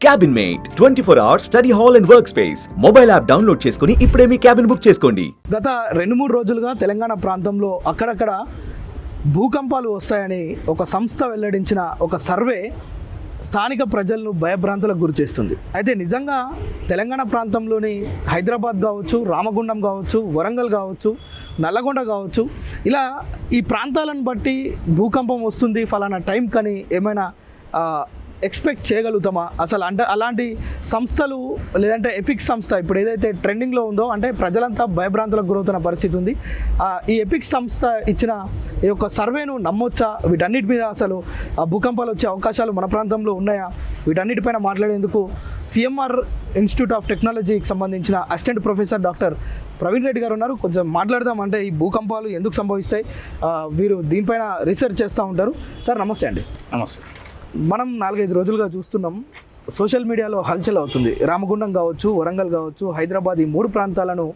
Cabin mate twenty four hours study hall and work space mobile app download చేసుకుని ఇప్పుడే మీ cabin book చేసుకోండి. గత రెండు మూడు రోజులుగా తెలంగాణ ప్రాంతంలో అక్కడక్కడ భూకంపాలు వస్తాయని ఒక సంస్థ వెల్లడించిన ఒక సర్వే స్థానిక ప్రజలను భయభ్రాంతులకు గురిచేస్తుంది అయితే నిజంగా తెలంగాణ ప్రాంతంలోని హైదరాబాద్ కావచ్చు రామగుండం కావచ్చు వరంగల్ కావచ్చు నల్లగొండ కావచ్చు ఇలా ఈ ప్రాంతాలను బట్టి భూకంపం వస్తుంది ఫలానా టైం కానీ ఏమైనా ఎక్స్పెక్ట్ చేయగలుగుతామా? అసలు అంటే అలాంటి సంస్థలు లేదంటే ఎపిక్ సంస్థ ఇప్పుడు ఏదైతే ట్రెండింగ్లో ఉందో అంటే ప్రజలంతా భయభ్రాంతులకు గురవుతున్న పరిస్థితి ఉంది. ఈ ఎపిక్ సంస్థ ఇచ్చిన ఈ యొక్క సర్వేను నమ్మొచ్చా? వీటన్నిటి మీద అసలు ఆ భూకంపాలు వచ్చే అవకాశాలు మన ప్రాంతంలో ఉన్నాయా? వీటన్నిటిపైన మాట్లాడేందుకు సిఎంఆర్ ఇన్స్టిట్యూట్ ఆఫ్ టెక్నాలజీకి సంబంధించిన assistant professor doctor Praveen Reddy గారు ఉన్నారు. కొంచెం మాట్లాడదాం అంటే ఈ భూకంపాలు ఎందుకు సంభవిస్తాయి? వీరు దీనిపైన రీసెర్చ్ చేస్తూ ఉంటారు. సార్ నమస్తే అండి. నమస్తే. మనం నాలుగైదు రోజులుగా చూస్తున్నాం. సోషల్ మీడియాలో హల్చల్ అవుతుంది. రామగుండం కావచ్చు వరంగల్ కావచ్చు హైదరాబాద్ ఈ మూడు ప్రాంతాలను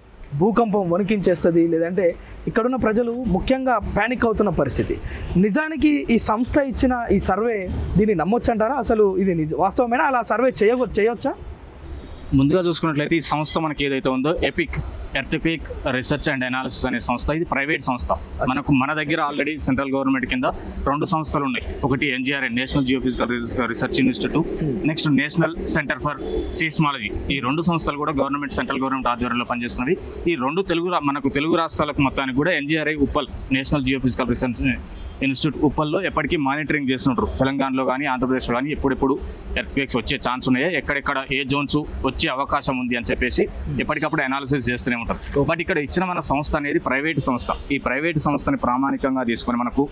భూకంపం వణికించేస్తుంది. లేదంటే ఇక్కడున్న ప్రజలు ముఖ్యంగా ప్యానిక్ అవుతున్న పరిస్థితి. నిజానికి ఈ సంస్థ ఇచ్చిన ఈ సర్వే దీన్ని నమ్మొచ్చంటారా? అసలు ఇది నిజ వాస్తవమేనా? అలా సర్వే చేయ చేయొచ్చా? ముందుగా చూసుకున్నట్లయితే ఈ సంస్థ మనకి ఏదైతే ఉందో ఎపిక్ ఎర్తిపిక్ రీసెర్చ్ అండ్ అనాలిసిస్ అనే సంస్థ. ఇది ప్రైవేట్ సంస్థ. మనకు మన దగ్గర ఆల్రెడీ సెంట్రల్ గవర్నమెంట్ కింద రెండు సంస్థలు ఉన్నాయి. ఒకటి NGRN national geophysical research institute. Next national centre for seismology. ఈ రెండు సంస్థలు కూడా గవర్నమెంట్ సెంట్రల్ గవర్నమెంట్ ఆధ్వర్యంలో పనిచేస్తున్నవి. ఈ రెండు తెలుగు మనకు తెలుగు రాష్ట్రాలకు మొత్తానికి కూడా NGRI Uppal national geophysical research institute ఉప్పల్లో ఎప్పటికీ మానిటరింగ్ చేస్తుంటారు తెలంగాణలో కానీ ఆంధ్రప్రదేశ్లో కానీ ఎప్పుడెప్పుడు ఎర్త్క్వేక్స్ వచ్చే ఛాన్స్ ఉన్నాయో? ఎక్కడెక్కడ ఏ జోన్స్ వచ్చే అవకాశం ఉంది అని చెప్పేసి ఎప్పటికప్పుడు అనాలిసిస్ చేస్తూనే ఉంటారు. బట్ ఇక్కడ ఇచ్చిన మన సంస్థ అనేది ప్రైవేట్ సంస్థ. ఈ ప్రైవేట్ సంస్థని ప్రామాణికంగా తీసుకొని మనకు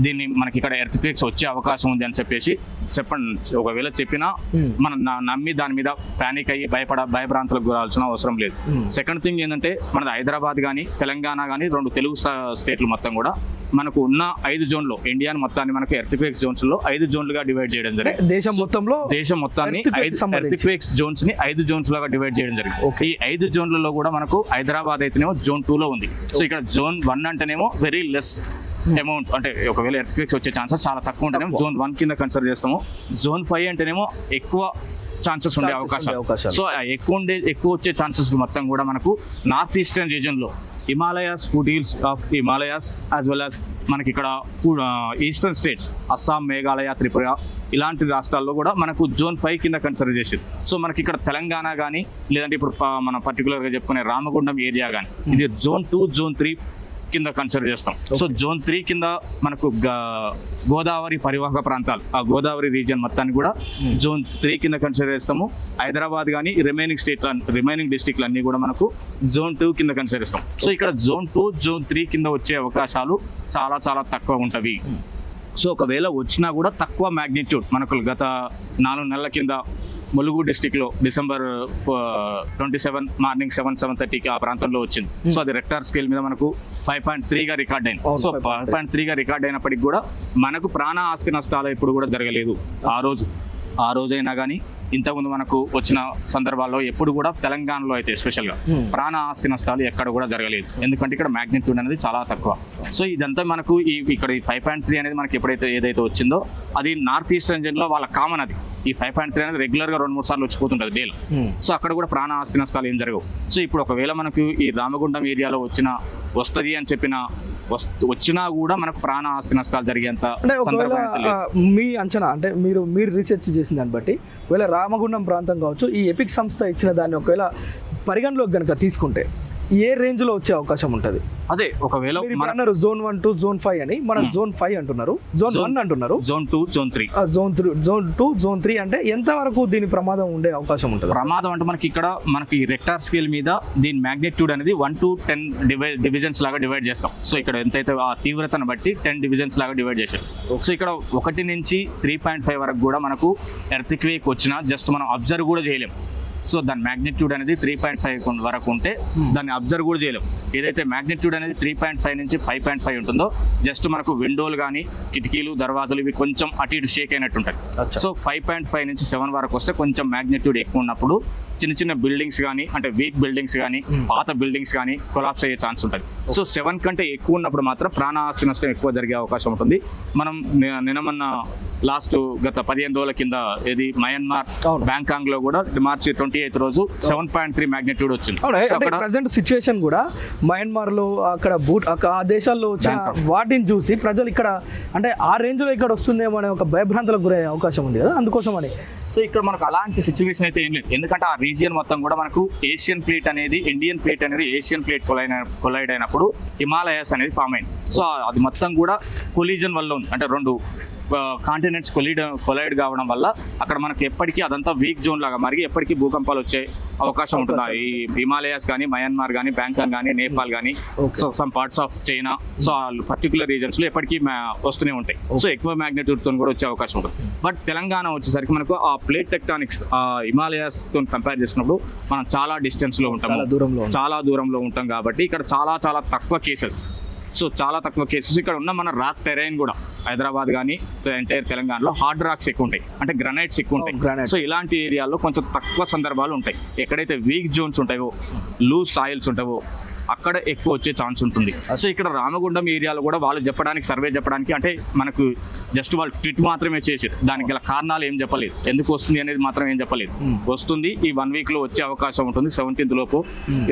దీన్ని మనకి ఇక్కడ ఎర్త్క్వేక్స్ వచ్చే అవకాశం ఉంది అని చెప్పేసి చెప్పండి. ఒకవేళ చెప్పినా మనం నా- నమ్మి దాని మీద పానిక్ అయ్యి భయపడ భయభ్రాంతులకు గురాల్సిన అవసరం లేదు. సెకండ్ థింగ్ ఏంటంటే మనది హైదరాబాద్ కానీ తెలంగాణ కానీ రెండు తెలుగు స్టా- స్టేట్లు మొత్తం కూడా మనకు ఉన్న ఐదు జోన్లో ఇండియాని మొత్తాన్ని మనకు ఎర్త్క్వేక్స్ జోన్స్లో ఐదు జోన్లుగా డివైడ్ చేయడం జరిగింది. దేశం మొత్తంలో దేశం మొత్తాన్ని సంబంధించి. ఎర్త్క్వేక్స్ జోన్స్ని ఐదు జోన్స్ లాగా డివైడ్ చేయడం జరిగింది. ఈ ఐదు జోన్లలో కూడా మనకు హైదరాబాద్ అయితేనేమో జోన్ టూ లో ఉంది. సో ఇక్కడ జోన్ వన్ అంటేనేమో వెరీ లెస్ అమౌంట్ అంటే ఒకవేళ ఎర్త్క్వేక్స్ వచ్చే ఛాన్సెస్ చాలా తక్కువ ఉంటేనేమో జోన్ వన్ కింద కన్సిడర్ చేస్తాము. జోన్ ఫైవ్ అంటేనేమో ఎక్కువ ఛాన్సెస్ ఉండే అవకాశాలు. సో ఎక్కువ ఉండే ఎక్కువ వచ్చే ఛాన్సెస్ మొత్తం కూడా మనకు north eastern రీజన్లో Himalayas foothills of Himalayas as well as మనకి ఇక్కడ ఈస్టర్న్ స్టేట్స్ అస్సాం మేఘాలయ త్రిపుర ఇలాంటి రాష్ట్రాల్లో కూడా మనకు జోన్ ఫైవ్ కింద కన్సిడర్ చేసేది. సో మనకి ఇక్కడ తెలంగాణ కానీ లేదంటే ఇప్పుడు మనం పర్టికులర్గా చెప్పుకునే రామగుండం ఏరియా కానీ ఇది జోన్ టూ జోన్ త్రీ కింద కన్సిడర్ చేస్తాం. సో జోన్ త్రీ కింద మనకు గోదావరి పరివాహక ప్రాంతాలు ఆ గోదావరి రీజియన్ మొత్తాన్ని కూడా జోన్ త్రీ కింద కన్సిడర్ చేస్తాము. హైదరాబాద్ కానీ రిమైనింగ్ స్టేట్ రిమైనింగ్ డిస్టిక్లు అన్ని కూడా మనకు జోన్ టూ కింద కన్సిడర్ చేస్తాం. సో ఇక్కడ జోన్ టూ జోన్ త్రీ కింద వచ్చే అవకాశాలు చాలా చాలా తక్కువ ఉంటవి. సో ఒకవేళ వచ్చినా కూడా తక్కువ మ్యాగ్నిట్యూడ్ మనకు గత నాలుగు నెలల కింద ములుగు డిస్టిక్లో December twenty seven morning seven seven థర్టీకి ఆ ప్రాంతంలో వచ్చింది. సో అది రెక్టార్ స్కేల్ మీద మనకు ఫైవ్ పాయింట్ త్రీగా రికార్డ్ అయింది సో 5.3. ఫైవ్ పాయింట్ త్రీగా రికార్డ్ అయినప్పటికీ కూడా మనకు ప్రాణ ఆస్తి నష్టాలు ఇప్పుడు కూడా జరగలేదు. ఆ రోజు. ఆ రోజైనా కానీ ఇంతకుముందు మనకు వచ్చిన సందర్భాల్లో ఎప్పుడు కూడా తెలంగాణలో అయితే ఎస్పెషల్గా Hmm. ప్రాణ ఆస్తి నష్టాలు ఎక్కడ కూడా జరగలేదు. ఎందుకంటే ఇక్కడ మ్యాగ్నిట్యూడ్ అనేది చాలా తక్కువ. సో ఇదంతా మనకు ఈ ఇక్కడ ఈ ఫైవ్ పాయింట్ త్రీ అనేది మనకి ఎప్పుడైతే ఏదైతే వచ్చిందో అది నార్త్ ఈస్ట్ రీజన్లో వాళ్ళ కామన్ అది. ఈ ఫైవ్ పాయింట్ త్రీ అనేది రెగ్యులర్గా రెండు మూడు సార్లు వచ్చిపోతుంటుంది డేలో సో అక్కడ కూడా ప్రాణ ఆస్తి నష్టాలు ఏం జరగవు. సో ఇప్పుడు ఒకవేళ మనకు ఈ రామగుండం ఏరియాలో వచ్చిన వస్తుంది అని చెప్పిన వస్తు వచ్చినా కూడా మనకు ప్రాణ ఆస్తి నష్టాలు జరిగేంత మీ అంచనా అంటే మీరు మీరు రీసెర్చ్ చేసిన దాన్ని బట్టి ఒకవేళ రామగుండం ప్రాంతం కావచ్చు ఈ ఎపిక్ సంస్థ ఇచ్చిన దాన్ని ఒకవేళ పరిగణలోకి కనుక తీసుకుంటే. ఏ రేంజ్లో వచ్చే అవకాశం ఉంటుంది? అదే ఒకవేళ అన్నారు zone one to zone five అని మనం Hmm. జోన్ ఫైవ్ అంటున్నారు. జోన్ వన్ అంటున్నారు. Zone two zone three zone three zone two zone three అంటే ఎంత వరకు దీని ప్రమాదం ఉండే అవకాశం ఉంటుంది? ప్రమాదం అంటే మనకి ఇక్కడ మనకి రెక్టార్ స్కేల్ మీద దీని మ్యాగ్నిట్యూడ్ అనేది one to ten divi divisions లాగా డివైడ్ చేస్తాం. సో ఇక్కడ ఎంతైతే ఆ తీవ్రతను బట్టి టెన్ డివిజన్స్ లాగా డివైడ్ చేశారు సో ఇక్కడ ఒకటి నుంచి త్రీ పాయింట్ ఫైవ్ వరకు కూడా మనకు ఎర్త్ క్వేక్ వచ్చినా జస్ట్ మనం అబ్జర్వ్ కూడా చేయలేం. సో దాని మ్యాగ్నిట్యూడ్ అనేది త్రీ పాయింట్ ఫైవ్ వరకు ఉంటే దాన్ని అబ్జర్వ్ కూడా చేయలేం. ఏదైతే మ్యాగ్నిట్యూడ్ అనేది త్రీ పాయింట్ ఫైవ్ నుంచి ఫైవ్ పాయింట్ ఫైవ్ ఉంటుందో జస్ట్ మనకు విండోలు కానీ కిటికీలు దర్వాజలు ఇవి కొంచెం అటు ఇటు షేక్ అయినట్టు ఉంటాయి. సో ఫైవ్ పాయింట్ ఫైవ్ నుంచి సెవెన్ వరకు వస్తే కొంచెం మ్యాగ్నిట్యూడ్ ఎక్కువ ఉన్నప్పుడు చిన్న చిన్న బిల్డింగ్స్ కానీ అంటే వీక్ బిల్డింగ్స్ కానీ పాత బిల్డింగ్స్ కానీ కొలాప్స్ అయ్యే ఛాన్స్ ఉంటుంది. సో సెవెన్ కంటే ఎక్కువ ఉన్నప్పుడు మాత్రం ప్రాణాస్తి నష్టం ఎక్కువ జరిగే అవకాశం ఉంటుంది. మనం ని- నిన్న మొన్న లాస్ట్ గత పదిహేను రోజుల కింద ఇది మయన్మార్. బ్యాంకాంగ్లో కూడా మార్చి ట్వంటీ ఎయిత్ రోజు సెవెన్ పాయింట్ త్రీ మ్యాగ్నిట్యూడ్ వచ్చింది. ప్రజెంట్ సిచ్యువేషన్ కూడా మయన్మార్లో అక్కడ బూట్ ఆ దేశాల్లో వచ్చిన. వాటిని చూసి ప్రజలు ఇక్కడ అంటే ఆ రేంజ్లో ఇక్కడ వస్తుందేమో అనే ఒక భయభ్రాంతులకు గురయ్యే అవకాశం ఉంది కదా అందుకోసం అని సో ఇక్కడ మనకు అలాంటి సిచ్యువేషన్ అయితే ఏం లేదు. ఎందుకంటే ఆ రీజియన్ మొత్తం కూడా మనకు ఏషియన్ ప్లేట్ అనేది ఇండియన్ ప్లేట్ అనేది ఏషియన్ ప్లేట్ కొలైన కొలైడ్ అయినప్పుడు హిమాలయాస్ అనేది ఫామ్ అయింది. సో అది మొత్తం కూడా కొలీజన్ వల్ల ఉంది. అంటే రెండు కాంటినెంట్స్ కొలీడ్ కొలైడ్ కావడం వల్ల అక్కడ మనకి ఎప్పటికీ అదంతా వీక్ జోన్ లాగా మరి ఎప్పటికీ భూకంపాలు వచ్చే అవకాశం ఉంటుంది? ఈ హిమాలయాస్ కానీ మయన్మార్ కానీ బ్యాంకాక్ కానీ నేపాల్ కానీ so some parts of China so particular రీజన్స్లో ఎప్పటికీ వస్తూనే ఉంటాయి. సో ఎక్కువ మ్యాగ్నిట్యూడ్తో కూడా వచ్చే అవకాశం ఉంటుంది. బట్ తెలంగాణ వచ్చేసరికి మనకు ఆ ప్లేట్ టెక్టానిక్స్ ఆ హిమాలయాస్తో కంపేర్ చేసినప్పుడు మనం చాలా డిస్టెన్స్లో ఉంటాం చాలా దూరంలో. చాలా దూరంలో ఉంటాం కాబట్టి ఇక్కడ చాలా చాలా తక్కువ కేసెస్ సో చాలా తక్కువ కేసెస్. ఇక్కడ ఉన్న మన రాక్ టెరైన్ కూడా హైదరాబాద్ కానీ ఎంటైర్ తెలంగాణలో హార్డ్ రాక్స్ ఎక్కువ ఉంటాయి అంటే గ్రనైట్స్ ఎక్కువ Oh, ఉంటాయి granites. సో ఇలాంటి ఏరియాల్లో కొంచెం తక్కువ సందర్భాలు ఉంటాయి. ఎక్కడైతే వీక్ జోన్స్ ఉంటాయో లూజ్ సాయిల్స్ ఉంటాయో అక్కడ ఎక్కువ వచ్చే ఛాన్స్ ఉంటుంది. సో ఇక్కడ రామగుండం ఏరియాలో కూడా వాళ్ళు చెప్పడానికి సర్వే చెప్పడానికి అంటే మనకు జస్ట్ వాళ్ళు ట్విట్ మాత్రమే చేసారు దానికి గల కారణాలు ఏం చెప్పలేదు. ఎందుకు వస్తుంది అనేది మాత్రం ఏం చెప్పలేదు. వస్తుంది ఈ వన్ వీక్లో వచ్చే అవకాశం ఉంటుంది సెవెంటీన్త్ లోపు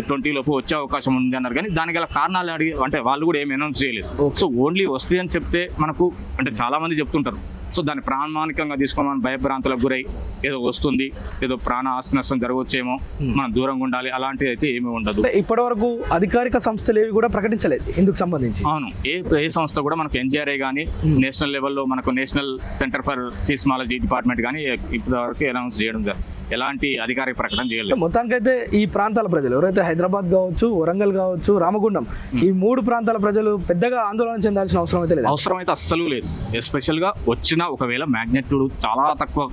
ట్వంటీ లోపు వచ్చే అవకాశం ఉంది అన్నారు. కానీ దానికి గల కారణాలు అడిగి అంటే వాళ్ళు కూడా ఏం అనౌన్స్ చేయలేదు. సో ఓన్లీ వస్తుంది అని చెప్తే మనకు అంటే చాలా మంది చెప్తుంటారు. సో దాన్ని ప్రామాణికంగా తీసుకొని మనం భయభ్రాంతులకు గురై ఏదో వస్తుంది ఏదో ప్రాణ ఆస్తి నష్టం జరగవచ్చేమో మనం దూరంగా ఉండాలి అలాంటిది అయితే ఏమీ ఉండదు. ఇప్పటి వరకు అధికారిక సంస్థలు ఏవి కూడా ప్రకటించలేదు ఇందుకు సంబంధించి. అవును ఏ ఏ సంస్థ కూడా మనకు ఎన్జిఆర్ఐ కానీ నేషనల్ లెవెల్లో మనకు national centre for seismology department కానీ ఇప్పటివరకు అనౌన్స్ చేయడం జరిగింది ఎలాంటి అధికారిక ప్రకటన చేయలేదు. మొత్తానికైతే ఈ ప్రాంతాల ప్రజలు ఎవరైతే హైదరాబాద్ కావచ్చు వరంగల్ కావచ్చు రామగుండం ఈ మూడు ప్రాంతాల ప్రజలు పెద్దగా ఆందోళన చెందాల్సిన అవసరం అయితే లేదు? అవసరం అయితే అస్సలు లేదు. ఎస్పెషల్గా వచ్చిన ఒకవేళ మ్యాగ్నెట్యూడ్ చాలా తక్కువ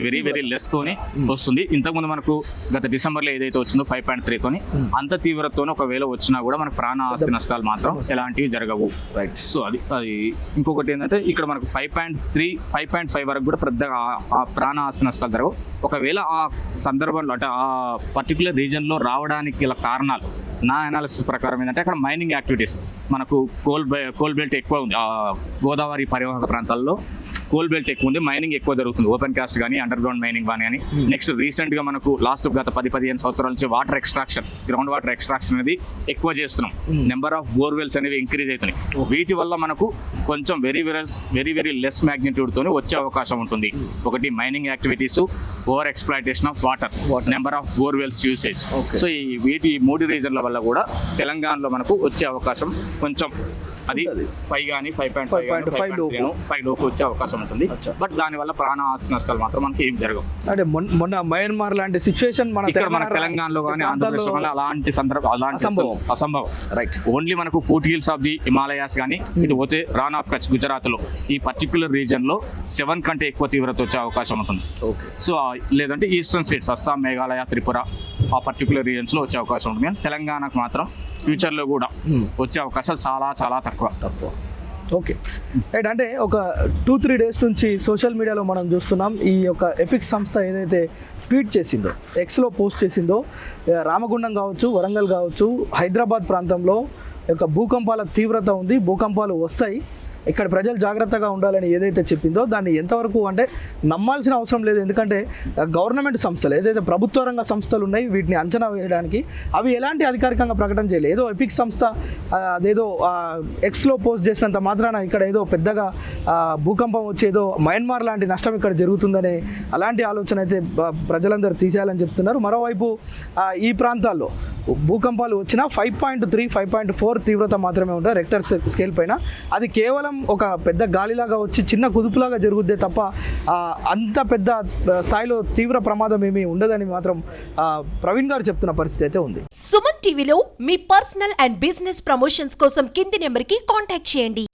వెరీ వెరీ లెస్ తోనే వస్తుంది. ఇంతకుముందు మనకు గత డిసెంబర్లో ఏదైతే వచ్చిందో ఫైవ్ పాయింట్ త్రీతోని అంత తీవ్రతతోనే ఒకవేళ వచ్చినా కూడా మనకు ప్రాణ ఆస్తి నష్టాలు మాత్రం ఎలాంటివి జరగవు. రైట్ సో అది అది ఇంకొకటి ఏంటంటే ఇక్కడ మనకు five point three five point five వరకు కూడా పెద్దగా ఆ- ప్రాణ ఆస్తి నష్టాలు జరగవు. ఒకవేళ ఆ సందర్భంలో అంటే ఆ పర్టికులర్ రీజన్లో రావడానికి గల కారణాలు నా అనాలిసిస్ ప్రకారం ఏంటంటే అక్కడ మైనింగ్ యాక్టివిటీస్ మనకు కోల్ బె కోల్ బెల్ట్ ఎక్కువ ఉంది. ఆ గోదావరి పరివాహక ప్రాంతాల్లో కోల్ బెల్ట్ ఎక్కువ ఉంది మైనింగ్ ఎక్కువ జరుగుతుంది. ఓపెన్ కాస్ట్ కానీ అండర్ గ్రౌండ్ మైనింగ్ కానీ కానీ నెక్స్ట్ రీసెంట్గా మనకు లాస్ట్ గత పది పదిహేను సంవత్సరాల నుంచి water extraction ground water extraction అనేది ఎక్కువ చేస్తున్నాం. నెంబర్ ఆఫ్ బోర్వెల్స్ అనేవి ఇంక్రీజ్ అవుతున్నాయి. వీటి వల్ల మనకు కొంచెం very very very very less magnitude తోనే వచ్చే అవకాశం ఉంటుంది. ఒకటి mining activities over exploitation of water number of borewells usage. So ఈ వీటి మూడు రీజన్ల వల్ల కూడా తెలంగాణలో మనకు వచ్చే అవకాశం కొంచెం అది. ఫైవ్ కానీ ఫైవ్ పాయింట్ ఫైవ్ 5.5 లోపు. ఫైవ్ లోపు వచ్చే అవకాశం ఉంటుంది. బట్ దాని వల్ల ప్రాణ ఆస్తి నష్టాలు మాత్రం మనకి ఏం జరగవు అంటే మొన్న మయన్మార్ లాంటి సిచ్యువేషన్ మన మన తెలంగాణ తెలంగాణలో కానీ ఆంధ్రప్రదేశ్ వల్ల అలాంటి సందర్భం అలాంటి అసంభవం. అసంభవం రైట్ ఓన్లీ మనకు foot hills of the Himalayas కానీ ఇటు పోతే రాన్ ఆఫ్ కచ్ గుజరాత్లో ఈ పర్టికులర్ రీజన్లో సెవెన్ కంటే ఎక్కువ తీవ్రత వచ్చే అవకాశం ఉంటుంది సో లేదంటే ఈస్టర్న్ స్టేట్స్ అస్సాం మేఘాలయ త్రిపుర ఆ పర్టికులర్ రీజన్స్లో వచ్చే అవకాశం ఉంటుంది కానీ తెలంగాణకు మాత్రం ఫ్యూచర్లో కూడా Hmm. వచ్చే అవకాశాలు చాలా చాలా తక్కువ తక్కువ. ఓకే. రైట్ అంటే ఒక టూ త్రీ డేస్ నుంచి సోషల్ మీడియాలో మనం చూస్తున్నాం ఈ యొక్క ఎపిక్ సంస్థ ఏదైతే ట్వీట్ చేసిందో ఎక్స్లో పోస్ట్ చేసిందో రామగుండం కావచ్చు వరంగల్ కావచ్చు హైదరాబాద్ ప్రాంతంలో యొక్క భూకంపాల తీవ్రత ఉంది భూకంపాలు వస్తాయి. ఇక్కడ ప్రజలు జాగ్రత్తగా ఉండాలని ఏదైతే చెప్పిందో దాన్ని ఎంతవరకు అంటే నమ్మాల్సిన అవసరం లేదు. ఎందుకంటే గవర్నమెంట్ సంస్థలు ఏదైతే ప్రభుత్వ రంగ సంస్థలు ఉన్నాయి వీటిని అంచనా వేయడానికి అవి ఎలాంటి అధికారికంగా ప్రకటన చేయలేదు ఏదో ఎపిక్ సంస్థ అదేదో ఎక్స్లో పోస్ట్ చేసినంత మాత్రాన ఇక్కడ ఏదో పెద్దగా భూకంపం వచ్చేదో మయన్మార్ లాంటి నష్టం ఇక్కడ జరుగుతుందనే అలాంటి ఆలోచన అయితే ప్రజలందరూ తీసేయాలని చెప్తున్నారు. మరోవైపు ఈ ప్రాంతాల్లో భూకంపాలు వచ్చినా five point three five point four తీవ్రత మాత్రమే ఉంటుంది రెక్టర్ స్కేల్ పైన. అది కేవలం ఒక పెద్ద గాలిలాగా వచ్చి చిన్న కుదుపులాగా జరుగుద్దే తప్ప అంత పెద్ద స్థాయిలో తీవ్ర ప్రమాదం ఏమీ ఉండదని మాత్రం ప్రవీణ్ గారు చెప్తున్న పరిస్థితి అయితే ఉంది. సుమన్ టీవీలో మీ పర్సనల్ అండ్ బిజినెస్ ప్రమోషన్స్ కోసం కింది నెంబర్కి కాంటాక్ట్ చేయండి.